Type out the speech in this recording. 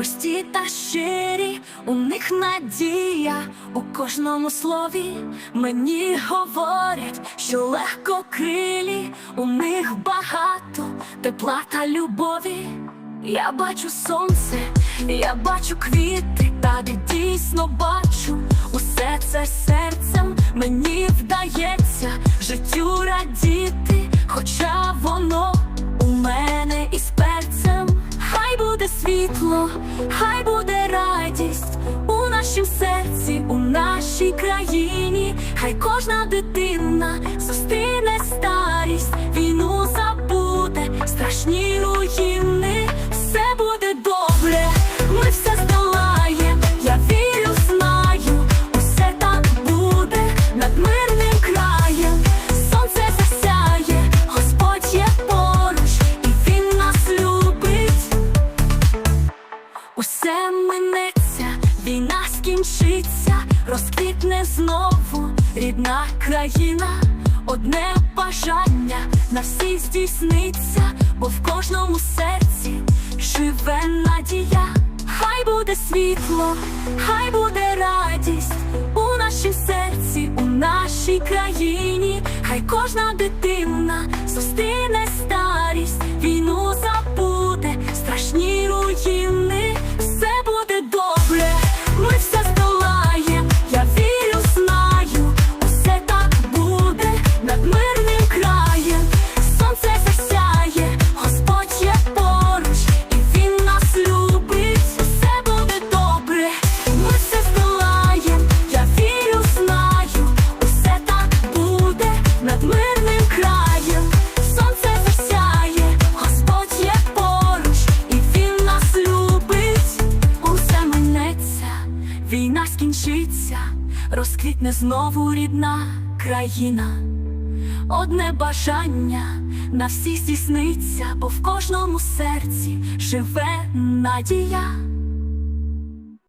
прості та щирі, у них надія у кожному слові мені говорять, що легко крилі, у них багато тепла та любові. Я бачу сонце, я бачу квіти, та де дійсно бачу усе це серцем мені буде світло, хай буде радість у нашім серці, у нашій країні, хай кожна дитина зустріне старість, війну забуде, страшні руїни, Усе минеться, війна скінчиться, розквітне знову рідна країна, одне бажання на всі здійсниться, бо в кожному серці живе надія. Хай буде світло, хай буде радість у нашім серці, у нашій країні, хай кожна дитина зустріне старість, війну забуде, страшні руїни, скінчиться, розквітне знову рідна країна. Одне бажання на всі здійсниться, бо в кожному серці живе надія.